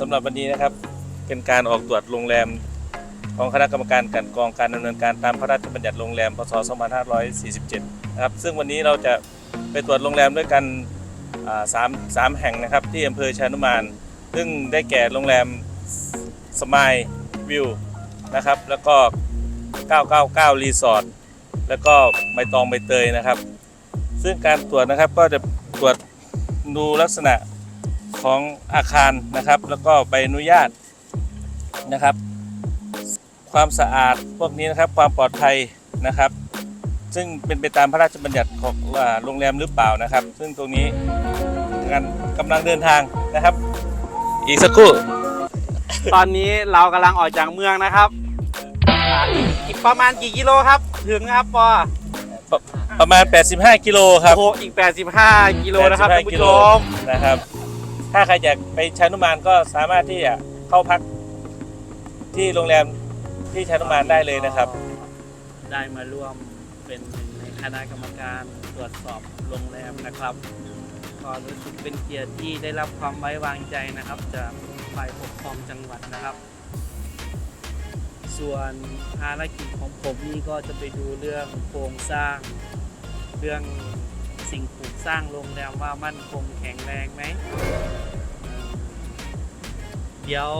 สำหรับวันนี้นะครับเป็นการออกตรวจโรงแรมของคณะกรรมการกันกองการดำเนินการตามพระราชบัญญัติโรงแรมพศ 2547 นะครับ ซึ่งวันนี้เราจะไปตรวจโรงแรมด้วยกันสามสามแห่งนะครับที่อำเภอชานุมาน ซึ่งได้แก่โรงแรมสมายวิวนะครับ แล้วก็ 999 รีสอร์ท แล้วก็ใบตองใบเตยนะครับ ซึ่งการตรวจนะครับก็จะตรวจดูลักษณะ ของอาคารนะครับ แล้วก็ใบอนุญาตนะครับ ความสะอาดพวกนี้นะครับความปลอดภัยนะครับ ซึ่งเป็นไปตามพระราชบัญญัติของอ่าโรงแรมหรือเปล่านะครับ ซึ่งตรงนี้งานกำลังเดินทางนะครับ อีกสักครู่ ตอนนี้เรากำลังออกจากเมืองนะครับอ่าอีกอีกประมาณกี่กิโลครับ ถึงนะครับปอประมาณ 85 กิโลครับโอ้โหอีก 85 กิโลนะครับท่านผู้ชมนะครับ ถ้าใครอยากไปชานุมานก็สามารถที่จะเข้าพักที่โรงแรมที่ชานุมานได้เลยนะครับ ได้มาร่วมเป็นหนึ่งในคณะกรรมการตรวจสอบโรงแรมนะครับก็รู้สึกเป็นเกียรติที่ได้รับความไว้วางใจนะครับ จากฝ่ายปกครองจังหวัดนะครับ ส่วนภารกิจของผมนี่ก็จะไปดูเรื่องโครงสร้างเรื่อง สิ่งปลูกสร้างโรงแรมว่ามั่นคงแข็งแรงไหมเอ่อเดี๋ยว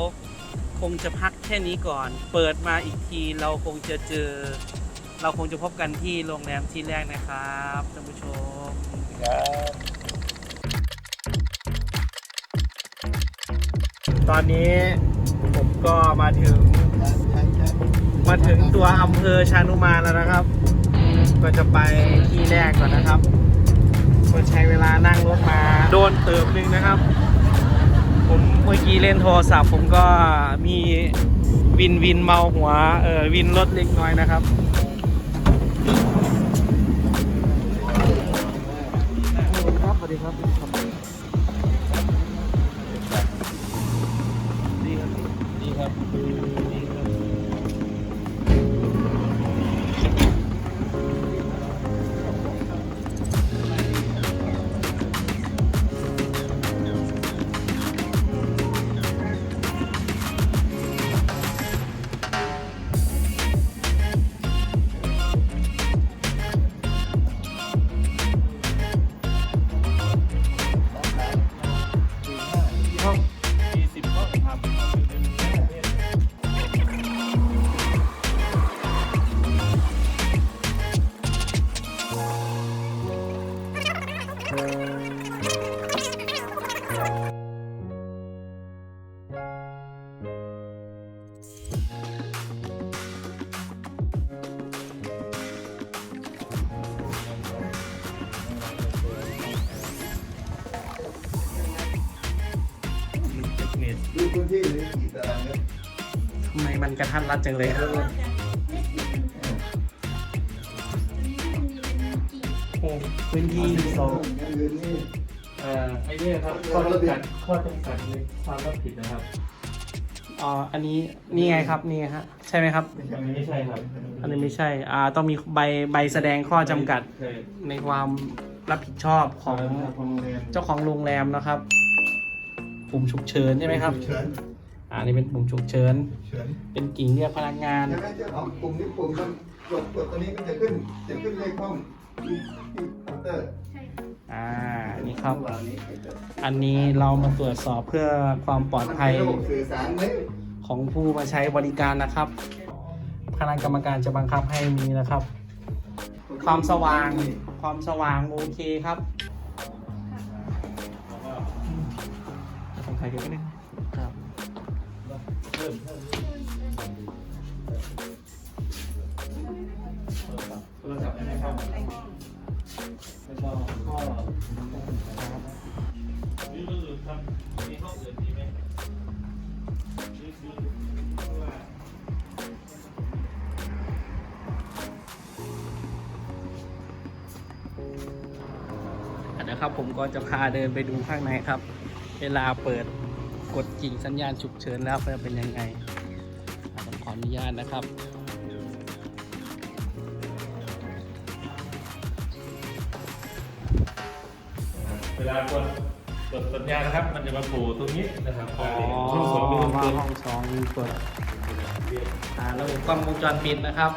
คงจะพักแค่นี้ก่อน เปิดมาอีกทีเราคงจะเจอ เราคงจะพบกันที่โรงแรมที่แรกนะครับท่านผู้ชมตอนนี้ผมก็มาถึงมาถึงตัวอำเภอชานุมานแล้วนะครับ ก็จะไปที่แรกก่อนนะครับ ก็ใช้เวลานั่งรถมา โดนเติมนึงนะครับ ผมเมื่อกี้เล่นโทรศัพท์ผมก็มีวินวินเมาหัวเออวินรถเล็กน้อยนะครับครับสวัสดีครับดีครับดีครับ ทำไมมันกระทัดรัดจังเลยครับโอ้พื้นที่สองอย่างอื่นนี่เอ่อไอ้เนี่ยครับข้อจำกัดข้อจำกัดในความรับผิดนะครับอ๋ออันนี้นี่ไงครับนี่ฮะใช่ไหมครับ อันนี้ไม่ใช่ครับอันนี้ไม่ใช่อ่าต้องมีใบใบแสดงข้อจำกัดใช่ในความรับผิดชอบของของโรงแรมเจ้าของโรงแรมนะครับ ปุ่มฉุกเฉินใช่ไหมครับเฉิน อ่านี่เป็นปุ่มฉุกเฉิน เฉินเป็นกิ่งเรียกพนักงาน ใช่ไหมเจ้าของปุ่มนี้ปุ่มมันกดกดตัวนี้ก็จะขึ้น จะขึ้นเลขห้องที่ที่เคาน์เตอร์อ่า นี่ครับอันนี้เรามาตรวจสอบเพื่อความปลอดภัย มันเป็นระบบสื่อสารไหมของผู้มาใช้บริการนะครับ คณะกรรมการจะบังคับให้มีนะครับ ความสว่าง ความสว่างโอเคครับของใครเดี๋ยวไปบนึงครับเพิ่มเพิ่ม โทรศัพท์อะไรครับแล้วก็ข้อนี่ก็คือครับมีห้องอื่นดีไหมนี่คือว่านะครับผมก็จะพาเดินไปดูข้างในครับ เวลาเปิด กดกิ่งสัญญาณฉุกเฉินแล้วจะเป็นยังไงอะผมขออนุญาตนะครับเวลากดกดสัญญาณนะครับ มันจะมาโผล่ตรงนี้นะครับอ๋อรูปกดมาห้องสองมีเปิดอ่าระบบกล้องวงจรปิดนะครับ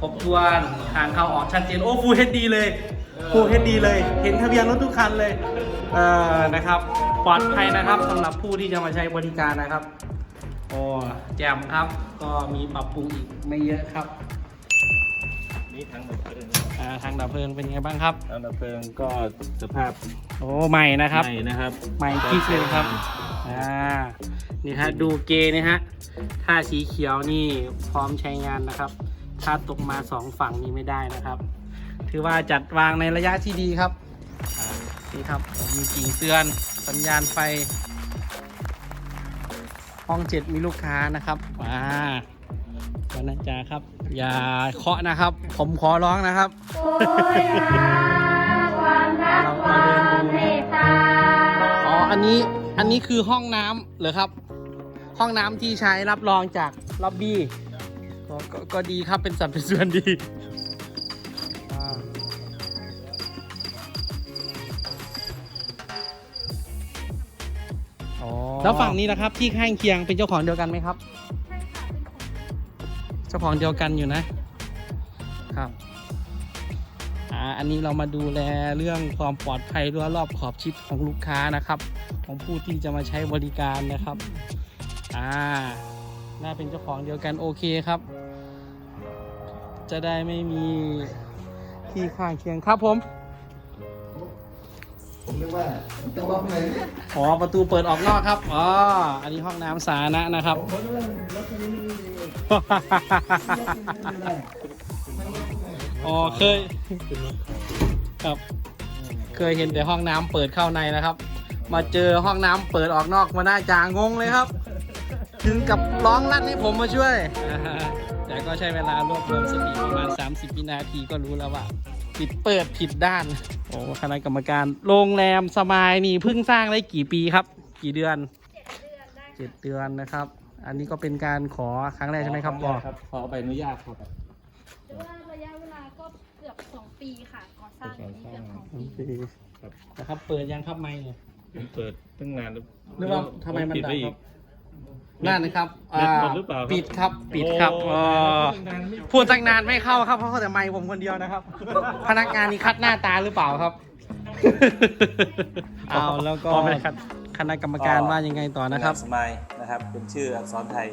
ครบถ้วนทางเข้าออกชัดเจนโอ้ฟูเฮดดีเลยฟูเฮดดีเลย เห็นทะเบียนรถทุกคันเลยเออนะครับ ปลอดภัยนะครับสำหรับผู้ที่จะมาใช้บริการนะครับโอ้แจ่มครับ ก็มีปรับปรุงอีกไม่เยอะครับนี่ทั้งดับเพลิงอ่าทางดับเพลิงเป็นไงบ้างครับทั้งดับเพลิงก็สภาพโอ้ใหม่นะครับใหม่นะครับใหม่กิ๊กเลยครับอ่านี่ฮะดูเกนี่ฮะถ้าสีเขียวนี่พร้อมใช้งานนะครับ ถ้าตกมาสองฝั่งนี้ไม่ได้นะครับ ถือว่าจัดวางในระยะที่ดีครับอ่านี่ครับผมมีกิ่งเตือน สัญญาณไฟ ห้องเจ็ดมีลูกค้านะครับอ่าวันนันจาครับ อย่าเคาะนะครับ ผมขอร้องนะครับโอยหาความรักความเมตตาอ๋ออันนี้อันนี้คือห้องน้ำเหรอครับ ห้องน้ำที่ใช้รับรองจากล็อบบี้ก็ก็ก็ดีครับเป็นสัดเป็นส่วนดี แล้วฝั่งนี้นะครับที่ข้างเคียงเป็นเจ้าของเดียวกันไหมครับ เจ้าของเดียวกันอยู่นะครับอ่าอันนี้เรามาดูแลเรื่องความปลอดภัยรั้วรอบขอบชิดของลูกค้านะครับ ของผู้ที่จะมาใช้บริการนะครับอ่าน่าเป็นเจ้าของเดียวกันโอเคครับ จะได้ไม่มีที่ข้างเคียงครับผม ผมนึกว่าจะว่าไงเนี่ยอ๋อประตูเปิดออกนอกครับอ๋ออันนี้ห้องน้ำสาธารณะนะครับ ผมนึกว่ารถคันนี้ไม่มีเลยไม่ได้อ๋อเคยครับ เคยเห็นแต่ห้องน้ำเปิดเข้าในนะครับ มาเจอห้องน้ำเปิดออกนอกมาหน้าจางงเลยครับ ถึงกับร้องลั่นให้ผมมาช่วย แต่ก็ใช้เวลารวบรวมสติประมาณ 30 วินาทีก็รู้แล้วว่า ปิดเปิดผิดด้าน โอ้คณะกรรมการ โรงแรมสมายนี่เพิ่งสร้างได้กี่ปีครับ กี่เดือนเจ็ดเดือนนะครับ อันนี้ก็เป็นการขอครั้งแรกใช่ไหมครับบอกครับขอใบอนุญาตครับด้วยระยะเวลาก็เกือบ2ปีค่ะก่อสร้างอย่างนี้เกือบสองปีครับนะครับ เปิดยังครับไม่เนี่ยผมเปิดตั้งนานแล้วหรือว่าทำไมมันปิดดัไว้งอีครักบ นั่นนะครับเน็ตหมดหรือเปล่าครับปิดครับปิดครับโอ้อ๋อพูดตั้งนานไม่เข้าครับเพราะเขาแต่ไม่ผมคนเดียวนะครับ พนักงานนี่คัดหน้าตาหรือเปล่าครับ เอาแล้วก็คณะกรรมการว่ายังไงต่อนะครับ สมายนะครับ เป็นชื่ออักษรไทย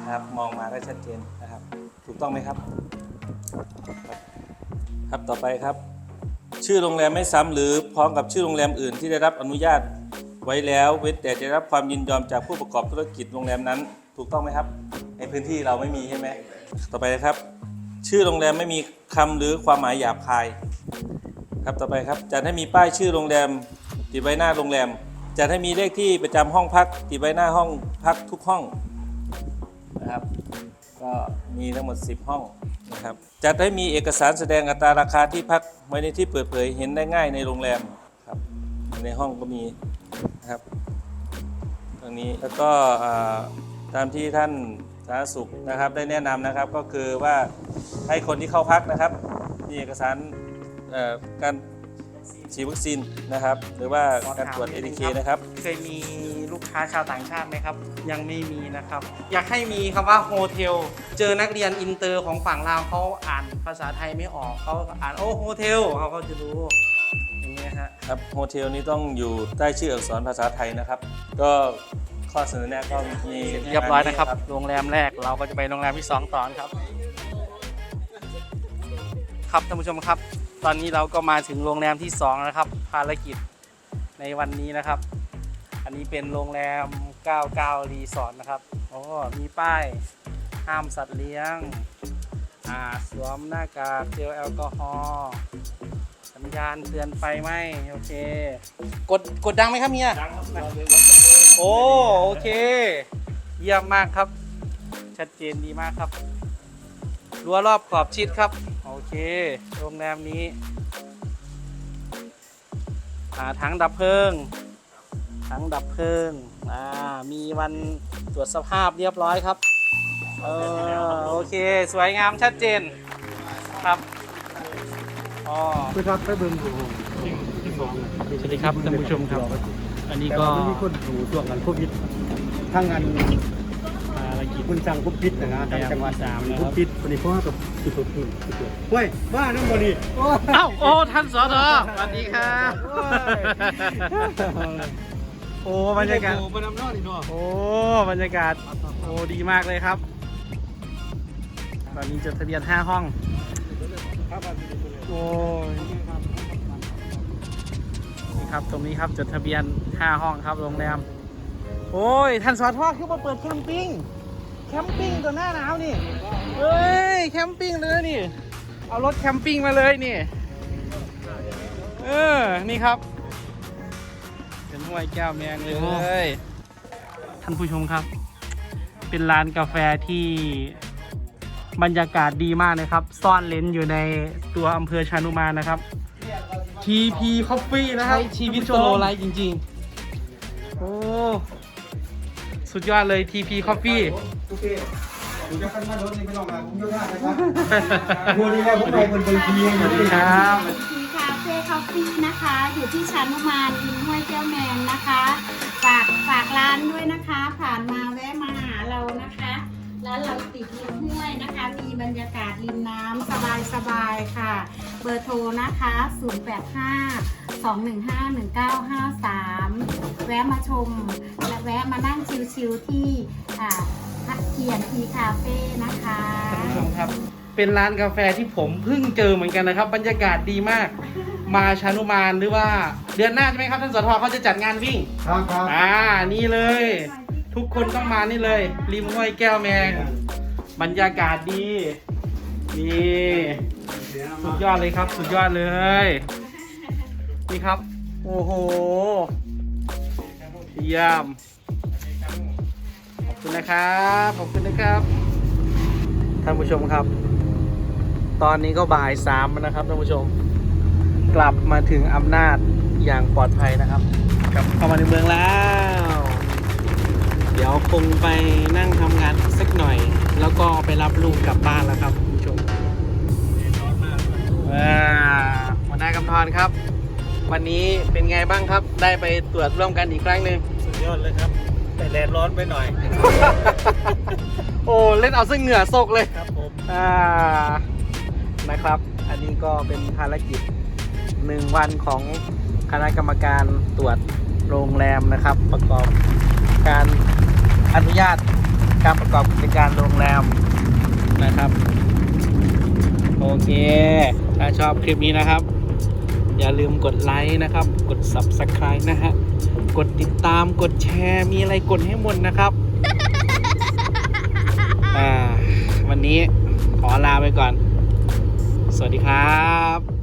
นะครับ มองมาก็ชัดเจนนะครับ ถูกต้องไหมครับ ครับ ต่อไปครับ ชื่อโรงแรมไม่ซ้ำหรือพร้อมกับชื่อโรงแรมอื่นที่ได้รับอนุญาต ไว้แล้วเว้นแต่จะได้รับความยินยอมจากผู้ประกอบธุรกิจโรงแรมนั้น ถูกต้องไหมครับ ในพื้นที่เราไม่มีใช่ไหมต่อไปนะครับ ชื่อโรงแรมไม่มีคำหรือความหมายหยาบคาย ครับต่อไปครับจัดให้มีป้ายชื่อโรงแรมติดไว้หน้าโรงแรมจัดให้มีเลขที่ประจำห้องพักติดไว้หน้าห้องพักทุกห้องนะครับก็มีทั้งหมด 10 ห้องนะครับจัดให้มีเอกสารแสดงอัตราราคาที่พักไว้ในที่เปิดเผยเห็นได้ง่ายในโรงแรมครับในห้องก็มี นะครับ ตรงนี้แล้วก็อ่าตามที่ท่านสาธารณสุขนะครับได้แนะนำนะครับก็คือว่าให้คนที่เข้าพักนะครับ มีเอกสารเอ่อการฉีดวัคซีนนะครับ หรือว่าการตรวจ ATK นะครับ เคยมีลูกค้าชาวต่างชาติไหมครับ ยังไม่มีนะครับ อยากให้มีคำว่าโฮเทลเจอนักเรียนอินเตอร์ของฝั่งลาวเขาอ่านภาษาไทยไม่ออกเขาอ่านโอ้โฮเทลเขาก็จะรู้ ครับโฮเทลนี้ต้องอยู่ใต้ชื่ออักษรภาษาไทยนะครับ ก็ข้อเสนอแนะก็มีเรียบร้อยนะครับ โรงแรมแรกเราก็จะไปโรงแรมที่สองต่อนะครับ ครับท่านผู้ชมครับ ตอนนี้เราก็มาถึงโรงแรมที่สองแล้วครับ ภารกิจในวันนี้นะครับ อันนี้เป็นโรงแรม 99 รีสอร์ทนะครับโอ้มีป้ายห้ามสัตว์เลี้ยงอ่าสวมหน้ากากเจลแอลกอฮอล์ สัญญาณเตือนไฟไหมโอเค กดกดดังไหมครับเมียโอ้โอเค เยี่ยมมากครับ ชัดเจนดีมากครับรั้วรอบขอบชิดครับ โอเค โรงแรมนี้อ่าถังดับเพลิงถังดับเพลิงอ่ามีวันตรวจสภาพเรียบร้อยครับเออโอเค สวยงามชัดเจนครับ อ๋อไปครับไปเบิ่งดูสวัสดีครับท่านผู้ชมครับ อันนี้ก็แต่ว่าไม่มีคนดูช่วงกันโควิดทั้งอันภารกิจคุณสั่งกุ๊บพิษนะนะทางจังหวัดสามนะครับกุ๊บพิษวันนี้พ่อกับสิบหกพิษสิบหกเฮ้ยบ้านั่นบ่ดีโอ้ยเอ้าโอ้ท่านสอทอสวัสดีครับโอ้ยโอ้บรรยากาศโอ้มานำนอดอีกเนาะโอ้บรรยากาศโอ้ดีมากเลยครับ ตอนนี้จดทะเบียนห้าห้อง โอ้ยนี่ครับตรงนี้ครับจดทะเบียนห้าห้องครับโรงแรม โอ้ยท่านสอทอคือมาเปิดแคมปิ้ง แคมปิ้งตัวหน้าหนาวนี่เฮ้ยแคมปิ้งเลยนี่ เอารถแคมปิ้งมาเลยนี่ เออ นี่ครับเป็นห้วยแก้วแมงเลย ท่านผู้ชมครับ เป็นร้านกาแฟที่ บรรยากาศดีมากนะครับ ซ่อนเลนอยู่ในตัวอำเภอชานุมานนะครับ TP Coffee นะครับชีวิตโซโลไลท์จริงๆ โอ้ สุดยอดเลย TP Coffee โอเคผมจะขั้นมารถนี่ไม่ต้องมาผมยกหน้านะครับวันนี้แล้วผมไปบนเวทีสวัสดีครับทีคาเฟ่คอฟฟี่นะคะ อยู่ที่ชานุมานริมห้วยแก้วแมงนะคะ ฝากฝากร้านด้วยนะคะ ผ่านมาแวะมาหาเรานะคะ ร้านเราติดริมห้วยนะคะ มีบรรยากาศริมน้ำสบายสบายๆค่ะ เบอร์โทรนะคะ 085 215 1953 แวะมาชม และแวะมานั่งชิลๆที่อ่าเทียนทีคาเฟ่นะคะท่านผู้ชมครับ เป็นร้านกาแฟที่ผมเพิ่งเจอเหมือนกันนะครับ บรรยากาศดีมาก มาชานุมานหรือว่า เดือนหน้าใช่ไหมครับ ท่านสทเขาจะจัดงานวิ่ง ครับครับอ่า นี่เลย ทุกคนต้องมานี่เลย ริมห้วยแก้วแมง บรรยากาศดีนี่สุดยอดเลยครับ สุดยอดเลย นี่ครับ โอ้โหเยี่ยมขอบคุณนะครับ ขอบคุณนะครับ ท่านผู้ชมครับ ตอนนี้ก็บ่ายสามแล้วนะครับท่านผู้ชม กลับมาถึงอำนาจอย่างปลอดภัยนะครับกลับเข้ามาในเมืองแล้ว เดี๋ยวคงไปนั่งทำงานอีกสักหน่อย แล้วก็ไปรับลูกกลับบ้านแล้วครับคุณผู้ชมอ่าหัวหน้ากำธรครับ วันนี้เป็นไงบ้างครับ ได้ไปตรวจร่วมกันอีกครั้งหนึ่งสุดยอดเลยครับ แต่แดดร้อนไปหน่อย โอ้เล่นเอาซึ่งเหงื่อซกเลยครับผมอ่านะครับ อันนี้ก็เป็นภารกิจหนึ่งวันของคณะกรรมการตรวจโรงแรมนะครับ ประกอบการอนุ ญาตการประกอบกิจการโรงแรมนะครับ โอเค ถ้าชอบคลิปนี้นะครับ อย่าลืมกดไลค์นะครับ กด Subscribe นะฮะ กดติดตามกดแชร์ มีอะไรกดให้หมดนะครับ วันนี้ขอลาไปก่อน สวัสดีครับ